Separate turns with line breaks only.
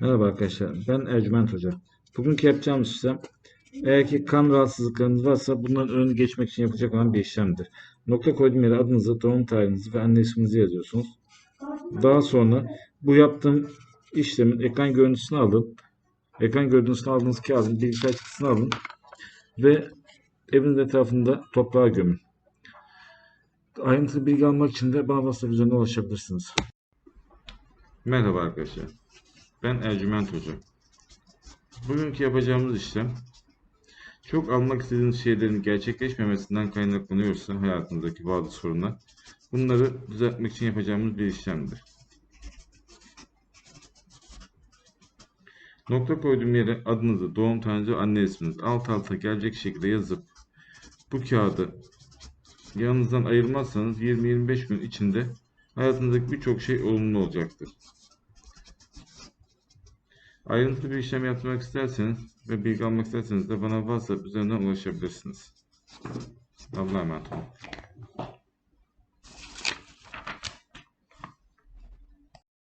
Merhaba arkadaşlar, ben Ercüment Hoca. Bugünkü yapacağımız işlem, eğer ki kan rahatsızlıklarınız varsa bunların önünü geçmek için yapacak olan bir işlemdir. Nokta koyduğum yere adınızı, doğum tarihinizi ve anne isminizi yazıyorsunuz. Daha sonra bu yaptığım işlemin ekran görüntüsünü alın. Ekran görüntüsünü aldığınız kağıdın bilgisayar çıktısını alın. Ve evin etrafında toprağa gömün. Ayrıntılı bilgi almak için de bana WhatsApp üzerinden ulaşabilirsiniz.
Merhaba arkadaşlar. Ben Ercüment Hoca. Bugünkü yapacağımız işlem çok almak istediğiniz şeylerin gerçekleşmemesinden kaynaklanıyorsa hayatınızdaki bazı sorunlar bunları düzeltmek için yapacağımız bir işlemdir. Nokta koyduğum yere adınızı, doğum tarihinizi anne isminizi alt alta gelecek şekilde yazıp bu kağıdı yanınızdan ayırmazsanız 20-25 gün içinde hayatınızdaki birçok şey olumlu olacaktır. Ayrıntılı bir işlem yapmak isterseniz ve bilgi almak isterseniz de bana WhatsApp üzerinden ulaşabilirsiniz. Allah'a emanet olun.